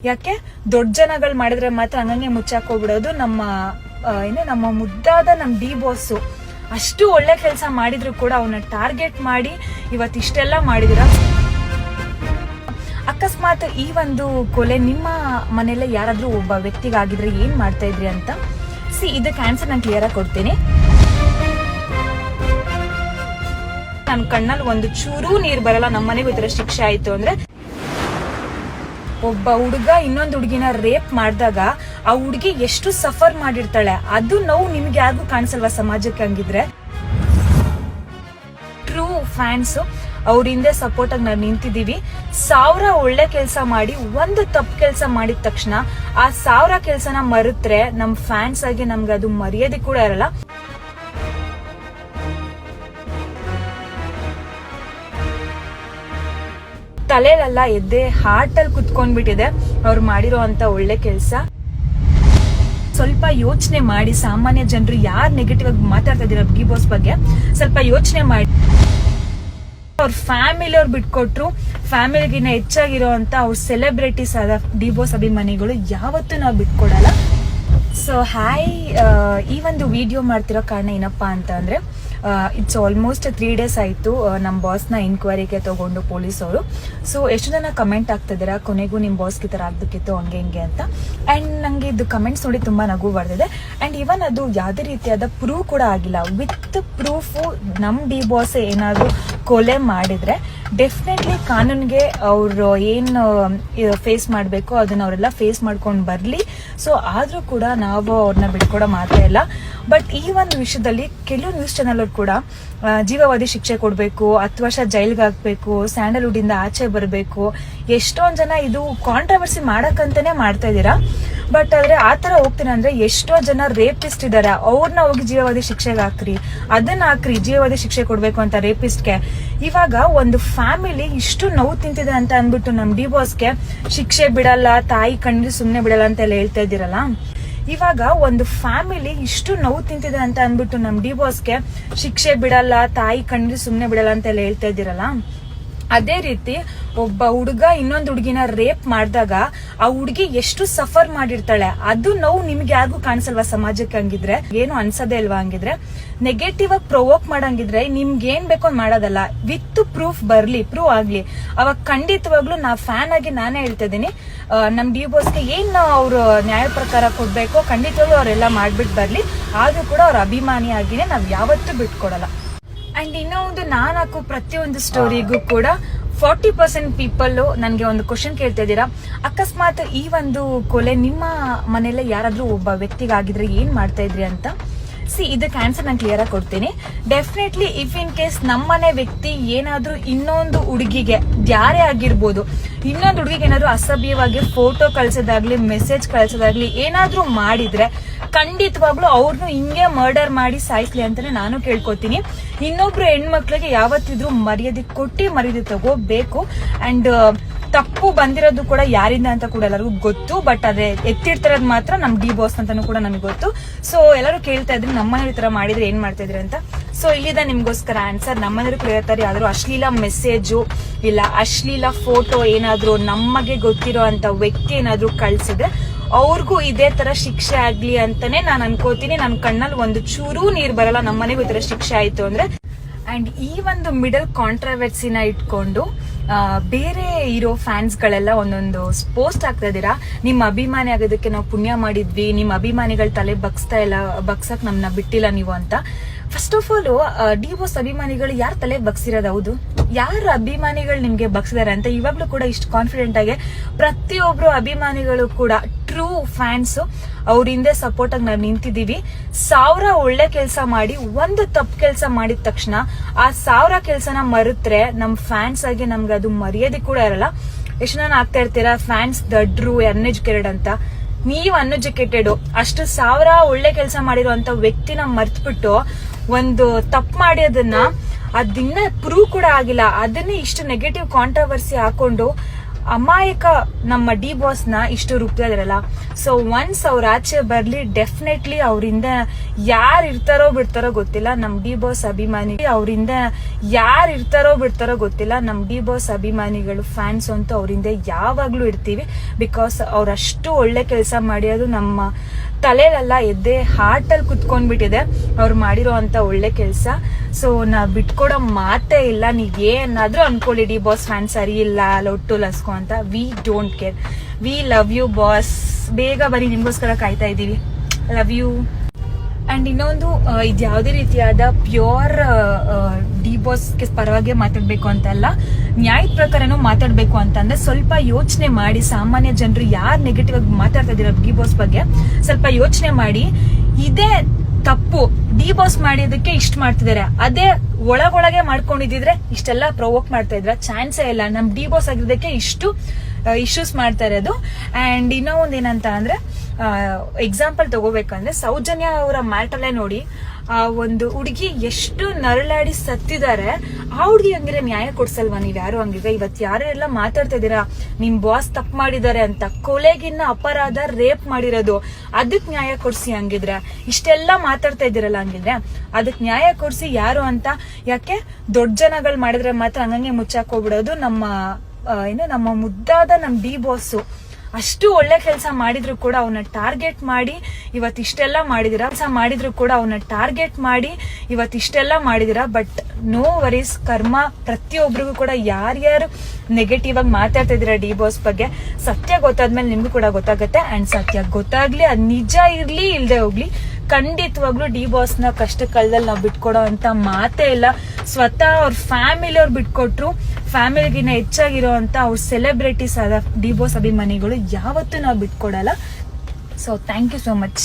ಯಾಕೆ? ದೊಡ್ಡ ಜನಗಳು ಮಾಡಿದ್ರೆ ಮಾತ್ರ ಹಂಗಂಗೆ ಮುಚ್ಚಾಕೋಗ್ಬಿಡೋದು ನಮ್ಮ ಆ, ಏನು ನಮ್ಮ ಮುದ್ದಾದ ನಮ್ಮ ಡಿ ಬಾಸ್ ಅಷ್ಟು ಒಳ್ಳೆ ಕೆಲಸ ಮಾಡಿದ್ರು ಕೂಡ ಅವನ್ನ ಟಾರ್ಗೆಟ್ ಮಾಡಿ ಇವತ್ತು ಇಷ್ಟೆಲ್ಲ ಮಾಡಿದಿರ. ಅಕಸ್ಮಾತ್ ಈ ಒಂದು ಕೊಲೆ ನಿಮ್ಮ ಮನೆಯಲ್ಲೇ ಯಾರಾದ್ರೂ ಒಬ್ಬ ವ್ಯಕ್ತಿಗಾಗಿದ್ರೆ ಏನ್ ಮಾಡ್ತಾ ಇದ್ರಿ ಅಂತ? ಸಿ ಇದಕ್ಕೆ ಆನ್ಸರ್ ನಾನು ಕ್ಲಿಯರ್ ಆಗಿ ಕೊಡ್ತೀನಿ. ನನ್ನ ಕಣ್ಣಲ್ಲಿ ಒಂದು ಚೂರು ನೀರ್ ಬರಲ್ಲ. ನಮ್ಮ ಮನೆಗೂ ಈ ಶಿಕ್ಷೆ ಆಯ್ತು ಅಂದ್ರೆ ಒಬ್ಬ ಹುಡುಗ ಇನ್ನೊಂದು ಹುಡುಗಿನ ರೇಪ್ ಮಾಡಿದಾಗ ಆ ಹುಡುಗಿ ಎಷ್ಟು ಸಫರ್ ಮಾಡಿರ್ತಾಳೆ? ಅದು ನೋವು ನಿಮ್ಗೆ ಯಾರಿಗೂ ಕಾಣಿಸಲ್ವಾ ಸಮಾಜಕ್ಕೆ ಹಂಗಿದ್ರೆ? ಟ್ರೂ ಫ್ಯಾನ್ಸ್ ಅವ್ರ ಹಿಂದೆ ಸಪೋರ್ಟ್ ಆಗಿ ನಾವು ನಿಂತಿದೀವಿ ಸಾವಿರ ಒಳ್ಳೆ ಕೆಲಸ ಮಾಡಿ, ಒಂದು ತಪ್ಪು ಕೆಲಸ ಮಾಡಿದ ತಕ್ಷಣ ಆ ಸಾವಿರ ಕೆಲಸನ ಮರೆತ್ರೆ ನಮ್ ಫ್ಯಾನ್ಸ್ ಆಗಿ ನಮ್ಗೆ ಅದು ಮರ್ಯಾದೆ ಕೂಡ ಇರಲ್ಲ. ತಲೆಲೆಲ್ಲ ಎದ್ದೆ ಹಾರ್ಟ್ ಅಲ್ಲಿ ಕುತ್ಕೊಂಡ್ಬಿಟ್ಟಿದೆ. ಅವ್ರು ಮಾಡಿರೋ ಅಂತ ಒಳ್ಳೆ ಕೆಲಸ. ಸ್ವಲ್ಪ ಯೋಚನೆ ಮಾಡಿ, ಸಾಮಾನ್ಯ ಜನರು ಯಾರು ನೆಗೆಟಿವ್ ಆಗಿ ಮಾತಾಡ್ತಾ ಇದ್ದೀರ ಬಿಗ್ ಬಾಸ್ ಬಗ್ಗೆ? ಸ್ವಲ್ಪ ಯೋಚನೆ ಮಾಡಿ. ಅವ್ರ ಫ್ಯಾಮಿಲಿ ಅವ್ರು ಬಿಟ್ಕೊಟ್ರು. ಫ್ಯಾಮಿಲಿಗಿನ್ನ ಹೆಚ್ಚಾಗಿರೋ ಅಂತ ಅವ್ರ ಸೆಲೆಬ್ರಿಟೀಸ್ ಆದ ಡಿ ಬಾಸ್ ಅಭಿಮಾನಿಗಳು ಯಾವತ್ತೂ ನಾವು ಬಿಟ್ಕೊಡಲ್ಲ. ಸೊ ಹಾಯ್ ಈ ಒಂದು ವಿಡಿಯೋ ಮಾಡ್ತಿರೋ ಕಾರಣ ಏನಪ್ಪಾ ಅಂತ ಅಂದ್ರೆ ಇಟ್ಸ್ ಆಲ್ಮೋಸ್ಟ್ ತ್ರೀ ಡೇಸ್ ಆಯಿತು ನಮ್ಮ ಬಾಸ್ನ ಎನ್ಕ್ವೈರಿಗೆ ತಗೊಂಡು ಪೊಲೀಸವರು. ಸೊ ಎಷ್ಟು ಜನ ಕಮೆಂಟ್ ಆಗ್ತಿದ್ದೀರಾ ಕೊನೆಗೂ ನಿಮ್ಮ ಬಾಸ್ಗೆ ಥರ ಆಗಬೇಕಿತ್ತು ಹಂಗೆ ಹಿಂಗೆ ಅಂತ. ಆ್ಯಂಡ್ ನನಗೆ ಇದು ಕಮೆಂಟ್ಸ್ ನೋಡಿ ತುಂಬ ನಗು ಬರ್ದಿದೆ. ಆ್ಯಂಡ್ ಇವನ್ ಅದು ಯಾವುದೇ ರೀತಿಯಾದ ಪ್ರೂವ್ ಕೂಡ ಆಗಿಲ್ಲ. ವಿತ್ ಪ್ರೂಫು ನಮ್ಮ ಡಿ ಬಾಸ್ ಏನಾದರೂ ಕೊಲೆ ಮಾಡಿದರೆ ಡೆಫಿನೆಟ್ಲಿ ಕಾನೂನಿಗೆ ಅವರು ಏನು ಫೇಸ್ ಮಾಡಬೇಕು ಅದನ್ನ ಅವರೆಲ್ಲ ಫೇಸ್ ಮಾಡ್ಕೊಂಡು ಬರಲಿ. ಸೊ ಆದರೂ ಕೂಡ ನಾವು ಅವ್ರನ್ನ ಬಿಟ್ಕೊಡೋ ಮಾತೇ ಇಲ್ಲ. ಬಟ್ ಈ ಒಂದು ವಿಷಯದಲ್ಲಿ ಕೆಲವು ನ್ಯೂಸ್ ಚಾನಲ್ ಕೂಡ ಜೀವಾವಧಿ ಶಿಕ್ಷೆ ಕೊಡಬೇಕು, ಹತ್ತು ವರ್ಷ ಜೈಲ್ಗೆ ಹಾಕ್ಬೇಕು ಸ್ಯಾಂಡಲ್ವುಡ್ ಇಂದ ಆಚೆ ಬರಬೇಕು, ಎಷ್ಟೊಂದು ಜನ ಇದು ಕಾಂಟ್ರವರ್ಸಿ ಮಾಡಕ್ಕಂತಾನೆ ಮಾಡ್ತಾ ಇದ್ದೀರಾ? ಬಟ್ ಆದ್ರೆ ಆ ತರ ಹೋಗ್ತೀನಿ ಅಂದ್ರೆ ಎಷ್ಟೋ ಜನ ರೇಪಿಸ್ಟ್ ಇದಾರೆ ಅವ್ರನ್ನ ಹೋಗಿ ಜೀವಾವಧಿ ಶಿಕ್ಷೆಗೆ ಹಾಕ್ರಿ, ಅದನ್ನ ಹಾಕ್ರಿ ಜೀವಾವಧಿ ಶಿಕ್ಷೆ ಕೊಡ್ಬೇಕು ಅಂತ ರೇಪಿಸ್ಟ್ಗೆ ಇವಾಗ ಒಂದು ಫ್ಯಾಮಿಲಿ ಇಷ್ಟು ನೋವು ತಿಂತಿದೆ ಅಂತ ಅಂದ್ಬಿಟ್ಟು ನಮ್ ಡಿ ಬಾಸ್ಗೆ ಶಿಕ್ಷೆ ಬಿಡಲ್ಲ, ತಾಯಿ ಕಣ್ಣು ಸುಮ್ನೆ ಬಿಡಲ್ಲ ಅಂತ ಎಲ್ಲ ಹೇಳ್ತಾ ಇದ್ದೀರಲ್ಲ? ಇವಾಗ ಒಂದು ಫ್ಯಾಮಿಲಿ ಇಷ್ಟು ನೋವು ತಿಂತಿದೆ ಅಂತ ಅಂದ್ಬಿಟ್ಟು ನಮ್ ಡಿ ಬಾಸ್ಗೆ ಶಿಕ್ಷೆ ಬಿಡಲ್ಲ, ತಾಯಿ ಕಣ್ರಿ ಸುಮ್ನೆ ಬಿಡಲ್ಲ ಅಂತ ಎಲ್ಲ ಹೇಳ್ತಾ ಇದ್ದೀರಲ್ಲ? ಅದೇ ರೀತಿ ಒಬ್ಬ ಹುಡುಗ ಇನ್ನೊಂದು ಹುಡುಗಿನ ರೇಪ್ ಮಾಡಿದಾಗ ಆ ಹುಡುಗಿ ಎಷ್ಟು ಸಫರ್ ಮಾಡಿರ್ತಾಳೆ ಅದು ನೋವು ನಿಮ್ಗೆ ಯಾರಿಗೂ ಕಾಣಿಸಲ್ವಾ ಸಮಾಜಕ್ಕೆ ಹಂಗಿದ್ರೆ? ಏನು ಅನ್ಸದೇ ಇಲ್ವಾ ಹಂಗಿದ್ರೆ? ನೆಗೆಟಿವ್ ಆಗಿ ಪ್ರೊವೋಕ್ ಮಾಡಂಗಿದ್ರೆ ನಿಮ್ಗೆ ಏನ್ ಬೇಕೋ ಮಾಡೋದಲ್ಲ. ವಿತ್ ಪ್ರೂಫ್ ಬರ್ಲಿ ಪ್ರೂವ್ ಆಗ್ಲಿ. ಅವಾಗ ಖಂಡಿತವಾಗ್ಲೂ ನಾ ಫ್ಯಾನ್ ಆಗಿ ನಾನೇ ಹೇಳ್ತಾ ಆ, ನಮ್ ಡಿ ಬಾಸ್ಗೆ ಏನ್ ಅವ್ರು ನ್ಯಾಯ ಪ್ರಕಾರ ಕೊಡ್ಬೇಕೋ ಖಂಡಿತವಾಗ್ಲೂ ಅವರೆಲ್ಲ ಮಾಡ್ಬಿಟ್ಟು ಬರ್ಲಿ. ಆದ್ರೂ ಕೂಡ ಅವ್ರ ಅಭಿಮಾನಿ ಆಗಿನೇ ನಾವ್ ಯಾವತ್ತೂ ಬಿಟ್ಕೊಡಲ್ಲ. ಅಂಡ್ ಇನ್ನೂ ಒಂದು ನಾನು ಹಾಕೋ ಪ್ರತಿಯೊಂದು ಸ್ಟೋರಿಗೂ ಕೂಡ ಫಾರ್ಟಿ ಪರ್ಸೆಂಟ್ ಪೀಪಲ್ ನನಗೆ ಒಂದು ಕ್ವಶನ್ ಕೇಳ್ತಾ ಇದ್ದೀರಾ. ಅಕಸ್ಮಾತ್ ಈ ಒಂದು ಕೊಲೆ ನಿಮ್ಮ ಮನೆಯಲ್ಲೇ ಯಾರಾದರೂ ಒಬ್ಬ ವ್ಯಕ್ತಿಗಾಗಿದ್ರೆ ಏನು ಮಾಡ್ತಾ ಇದ್ರಿ ಅಂತ? ಸಿ ಇದಕ್ಕೆ ಆನ್ಸರ್ ನಾನು ಕ್ಲಿಯರ್ ಆಗಿ ಕೊಡ್ತೀನಿ. ಡೆಫಿನೆಟ್ಲಿ ಇಫ್ ಇನ್ ಕೇಸ್ ನಮ್ಮನೆ ವ್ಯಕ್ತಿ ಏನಾದರೂ ಇನ್ನೊಂದು ಹುಡುಗಿಗೆ, ಯಾರೇ ಆಗಿರ್ಬೋದು, ಇನ್ನೊಂದು ಹುಡುಗಿಗೆ ಏನಾದರೂ ಅಸಭ್ಯವಾಗಿ ಫೋಟೋ ಕಳ್ಸೋದಾಗ್ಲಿ ಮೆಸೇಜ್ ಕಳ್ಸೋದಾಗ್ಲಿ ಏನಾದರೂ ಮಾಡಿದ್ರೆ, ಖಂಡಿತವಾಗ್ಲೂ ಅವ್ರನ್ನು ಹಿಂಗೆ ಮರ್ಡರ್ ಮಾಡಿ ಸಾಯಿಸ್ಲಿ ಅಂತಾನೆ ನಾನು ಕೇಳ್ಕೊತೀನಿ. ಇನ್ನೊಬ್ರು ಹೆಣ್ಮಕ್ಳಿಗೆ ಯಾವತ್ತಿದ್ರೂ ಮರ್ಯಾದೆ ಕೊಟ್ಟು ಮರ್ಯಾದೆ ತಗೋಬೇಕು. ಅಂಡ್ ತಪ್ಪು ಬಂದಿರೋದು ಕೂಡ ಯಾರಿಂದ ಅಂತ ಕೂಡ ಎಲ್ಲರಿಗೂ ಗೊತ್ತು ಬಟ್ ಅದೇ ಎತ್ತಿಡ್ತಿರೋದು ಮಾತ್ರ ನಮ್ ಡಿ ಬಾಸ್ ಅಂತಾನು ಕೂಡ ನಮಗೆ ಗೊತ್ತು. ಸೊ ಎಲ್ಲರೂ ಕೇಳ್ತಾ ಇದ್ರಿ ನಮ್ಮನೇಲಿ ತರ ಮಾಡಿದ್ರೆ ಏನ್ ಮಾಡ್ತಾ ಇದ್ರಿ ಅಂತ? ಸೊ ಇಲ್ಲಿದೆ ನಿಮ್ಗೋಸ್ಕರ ಆನ್ಸರ್ ನಮ್ಮನೇಲಿ ಕೇಳ್ತಾರೆ ಯಾವ್ದಾದ್ರು ಅಶ್ಲೀಲ ಮೆಸೇಜು ಇಲ್ಲ ಅಶ್ಲೀಲ ಫೋಟೋ ಏನಾದ್ರು ನಮಗೆ ಗೊತ್ತಿರೋ ಅಂತ ವ್ಯಕ್ತಿ ಏನಾದ್ರು ಕಳ್ಸಿದ್ರೆ ಅವ್ರಿಗೂ ಇದೇ ತರ ಶಿಕ್ಷೆ ಆಗ್ಲಿ ಅಂತಾನೆ ನಾನು ಅನ್ಕೋತೀನಿ. ನನ್ನ ಕಣ್ಣಲ್ಲಿ ಒಂದು ಚೂರು ನೀರ್ ಬರಲ್ಲ, ನಮ್ಮನೆಗೂ ಈ ತರ ಶಿಕ್ಷೆ ಆಯ್ತು ಅಂದ್ರೆ. ಅಂಡ್ ಈ ಒಂದು ಮಿಡಲ್ ಕಾಂಟ್ರವರ್ಸಿನ ಇಟ್ಕೊಂಡು ಬೇರೆ ಇರೋ ಫ್ಯಾನ್ಸ್ ಗಳೆಲ್ಲ ಒಂದೊಂದು ಪೋಸ್ಟ್ ಆಗ್ತಾ ಇದ್ದೀರಾ? ನಿಮ್ಮ ಅಭಿಮಾನಿ ಆಗೋದಕ್ಕೆ ನಾವು ಪುಣ್ಯ ಮಾಡಿದ್ವಿ, ನಿಮ್ಮ ಅಭಿಮಾನಿಗಳ ತಲೆ ಬಗ್ಸ್ತಾ ಇಲ್ಲ, ಬಗ್ಸಕ್ ನಮ್ನ ಬಿಟ್ಟಿಲ್ಲ ನೀವು ಅಂತ. First of all D boss ಅಭಿಮಾನಿಗಳು ಯಾರ ತಲೆ ಬಗ್ಸಿರೋದು ಹೌದು? ಯಾರ ಅಭಿಮಾನಿಗಳು ನಿಮ್ಗೆ ಬಗ್ಸಿದಾರೆ ಅಂತ ಇವಾಗ್ಲೂ ಕೂಡ ಇಷ್ಟು ಕಾನ್ಫಿಡೆಂಟ್ ಆಗಿ ಪ್ರತಿಯೊಬ್ರು ಅಭಿಮಾನಿಗಳು ಕೂಡ ಟ್ರೂ ಫ್ಯಾನ್ಸ್ ಅವ್ರ ಹಿಂದೆ ಸಪೋರ್ಟ್ ಆಗಿ ನಾವು ನಿಂತಿದೀವಿ ಸಾವಿರ ಒಳ್ಳೆ ಕೆಲಸ ಮಾಡಿ, ಒಂದು ತಪ್ಪು ಕೆಲಸ ಮಾಡಿದ ತಕ್ಷಣ ಆ ಸಾವಿರ ಕೆಲಸನ ಮರೆತ್ರೆ ನಮ್ ಫ್ಯಾನ್ಸ್ ಆಗಿ ನಮ್ಗೆ ಅದು ಮರ್ಯಾದೆ ಕೂಡ ಇರಲ್ಲ. ಎಷ್ಟು ಜನ ಆಗ್ತಾ ಇರ್ತೀರಾ? ಫ್ಯಾನ್ಸ್ ದಡ್ರು ಅನ್ಎಜುಕೇಟೆಡ್ ಅಂತ. ನೀವು ಅನ್ಎಜುಕೇಟೆಡ್ ಅಷ್ಟು ಸಾವಿರ ಒಳ್ಳೆ ಕೆಲಸ ಮಾಡಿರುವಂತ ವ್ಯಕ್ತಿನ ಮರ್ತ್ಬಿಟ್ಟು ಒಂದು ತಪ್ಪು ಮಾಡಿ ಅದಿನ್ನ ಪ್ರೂವ್ ಕೂಡ ಆಗಿಲ್ಲ. ಅದನ್ನೇ ಇಷ್ಟು ನೆಗೆಟಿವ್ ಕಾಂಟ್ರವರ್ಸಿ ಹಾಕೊಂಡು ಅಮಾಯಕ ನಮ್ಮ ಡಿ ಬಾಸ್ನ ಇಷ್ಟು ರೂಪ್ತಾ ಇದಾರಲ್ಲ ಸೊ ಒನ್ಸ್ ಅವ್ರ ಆಚೆ ಬರ್ಲಿ ಡೆಫಿನೆಟ್ಲಿ ಅವರಿಂದ ಯಾರು ಇರ್ತಾರೋ ಬಿಡ್ತಾರೋ ಗೊತ್ತಿಲ್ಲ. ನಮ್ ಡಿ ಬಾಸ್ ಅಭಿಮಾನಿ ಅವರಿಂದ ಯಾರು ಇರ್ತಾರೋ ಬಿಡ್ತಾರೋ ಗೊತ್ತಿಲ್ಲ. ನಮ್ ಡಿ ಬಾಸ್ ಅಭಿಮಾನಿಗಳು ಫ್ಯಾನ್ಸ್ ಅಂತೂ ಅವರಿಂದ ಯಾವಾಗ್ಲೂ ಇರ್ತೀವಿ. ಬಿಕಾಸ್ ಅವ್ರಷ್ಟು ಒಳ್ಳೆ ಕೆಲಸ ಮಾಡಿರೋದು ನಮ್ಮ ತಲೆಯಲ್ಲ ಎದ್ದೆ ಹಾರ್ಟಲ್ಲಿ ಕುತ್ಕೊಂಡ್ಬಿಟ್ಟಿದೆ. ಅವ್ರು ಮಾಡಿರೋ ಅಂತ ಒಳ್ಳೆ ಕೆಲಸ. ಸೊ ನಾ ಬಿಟ್ಕೊಡೋ ಮಾತೇ ಇಲ್ಲ. ನೀವ್ ಏನಾದರೂ ಅನ್ಕೊಳ್ಳಿ ಡಿ ಬಾಸ್ ಫ್ಯಾನ್ ಸರಿ ಇಲ್ಲ, ಲೊಟ್ಟು ಲಸ್ಕೋ ಅಂತ. We don't care we love you boss ಬೇಗ ಬರೀ ನಿಮಗೋಸ್ಕರ ಕಾಯ್ತಾ ಇದೀವಿ ಲವ್ ಯು ಅಂಡ್ ಇನ್ನೊಂದು ಇದು ಯಾವುದೇ ರೀತಿಯಾದ ಪ್ಯೂರ್ ಡಿ ಬಾಸ್ಗೆ ಪರವಾಗಿ ಮಾತಾಡಬೇಕು ಅಂತಲ್ಲ, ನ್ಯಾಯದ ಪ್ರಕಾರನೂ ಮಾತಾಡಬೇಕು ಅಂತಂದ್ರೆ ಸ್ವಲ್ಪ ಯೋಚನೆ ಮಾಡಿ, ಸಾಮಾನ್ಯ ಜನರು ಯಾರು ನೆಗೆಟಿವ್ ಆಗಿ ಮಾತಾಡ್ತಾ ಇದ್ದೀರಾ ಡಿ ಬಾಸ್ ಬಗ್ಗೆ, ಸ್ವಲ್ಪ ಯೋಚನೆ ಮಾಡಿ, ಇದೇ ತಪ್ಪು ಡಿ ಬಾಸ್ ಮಾಡಿದಕ್ಕೆ ಇಷ್ಟ ಮಾಡ್ತಿದ್ದಾರೆ, ಅದೇ ಒಳಗೊಳಗೆ ಮಾಡ್ಕೊಂಡಿದ್ರೆ ಇಷ್ಟೆಲ್ಲ ಪ್ರೊವೋಕ್ ಮಾಡ್ತಾ ಇದ್ರ ಚಾನ್ಸೇ ಇಲ್ಲ, ನಮ್ ಡಿ ಬಾಸ್ ಆಗಿರೋದಕ್ಕೆ ಇಷ್ಟು ಇಶ್ಯೂಸ್ ಮಾಡ್ತಾ ಇರೋದು ಅಂಡ್ ಇನ್ನೂ ಒಂದ್ ಏನಂತ ಅಂದ್ರೆ ಎಕ್ಸಾಂಪಲ್ ತಗೋಬೇಕಂದ್ರೆ ಸೌಜನ್ಯ ಅವರ ಮ್ಯಾಟಲ್ಲೇ ನೋಡಿ, ಆ, ಒಂದು ಹುಡುಗಿ ಎಷ್ಟು ನರಳಾಡಿ ಸತ್ತಿದ್ದಾರೆ ಆ ಹುಡುಗಿ ಹಂಗಿದ್ರೆ ನ್ಯಾಯ ಕೊಡ್ಸಲ್ವಾ ನೀವ್ ಯಾರು ಹಂಗಿದ್ರೆ? ಇವತ್ ಎಲ್ಲ ಮಾತಾಡ್ತಾ ಇದೀರಾ ನಿಮ್ ಬಾಸ್ ತಪ್ಪು ಮಾಡಿದ್ದಾರೆ ಅಂತ ಕೊಲೆಗಿನ್ನ ಅಪರಾಧ ರೇಪ್ ಮಾಡಿರೋದು, ಅದಕ್ ನ್ಯಾಯ ಕೊಡ್ಸಿ ಹಂಗಿದ್ರೆ? ಇಷ್ಟೆಲ್ಲ ಮಾತಾಡ್ತಾ ಇದ್ದೀರಲ್ಲ ಹಂಗಿದ್ರೆ? ಅದಕ್ ನ್ಯಾಯ ಕೊಡ್ಸಿ ಯಾರು ಅಂತ? ಯಾಕೆ? ದೊಡ್ಡ ಜನಗಳು ಮಾಡಿದ್ರೆ ಮಾತ್ರ ಹಂಗಂಗೆ ಮುಚ್ಚಾಕ್ ಹೋಗ್ಬಿಡೋದು ನಮ್ಮ ಏನು ನಮ್ಮ ಮುದ್ದಾದ ನಮ್ ಡಿ ಬಾಸ್ ಅಷ್ಟು ಒಳ್ಳೆ ಕೆಲಸ ಮಾಡಿದ್ರು ಕೂಡ ಅವನ್ನ ಟಾರ್ಗೆಟ್ ಮಾಡಿ ಇವತ್ತು ಇಷ್ಟೆಲ್ಲ ಮಾಡಿದಿರ. ಕೆಲಸ ಮಾಡಿದ್ರು ಕೂಡ ಅವನ್ನ ಟಾರ್ಗೆಟ್ ಮಾಡಿ ಇವತ್ತು ಇಷ್ಟೆಲ್ಲ ಮಾಡಿದಿರ. ಬಟ್ ನೋ ವರೀಸ್, ಕರ್ಮ ಪ್ರತಿಯೊಬ್ಬರಿಗೂ ಕೂಡ ಯಾರ್ಯಾರು ನೆಗೆಟಿವ್ ಆಗಿ ಮಾತಾಡ್ತಾ ಇದೀರ ಡಿ ಬಾಸ್ ಬಗ್ಗೆ, ಸತ್ಯ ಗೊತ್ತಾದ್ಮೇಲೆ ನಿಮ್ಗೂ ಕೂಡ ಗೊತ್ತಾಗುತ್ತೆ. ಅಂಡ್ ಸತ್ಯ ಗೊತ್ತಾಗ್ಲಿ, ಅದ್ ನಿಜ ಇರ್ಲಿ ಇಲ್ಲದೆ ಹೋಗ್ಲಿ ಖಂಡಿತವಾಗ್ಲೂ ಡಿ ಬಾಸ್ನ ಕಷ್ಟ ಕಾಲದಲ್ಲಿ ನಾವು ಬಿಟ್ಕೊಡೋ ಅಂತ ಮಾತೇ ಇಲ್ಲ. ಸ್ವತಃ ಅವ್ರ ಫ್ಯಾಮಿಲಿ ಅವ್ರು ಬಿಟ್ಕೊಟ್ರು. ಫ್ಯಾಮಿಲಿಗಿನ್ನ ಹೆಚ್ಚಾಗಿರೋ ಅಂತ ಅವ್ರ ಸೆಲೆಬ್ರಿಟೀಸ್ ಆದ ಡಿ ಬಾಸ್ ಅಭಿಮಾನಿಗಳು ಯಾವತ್ತೂ ನಾವು ಬಿಟ್ಕೊಡಲ್ಲ. So thank you so much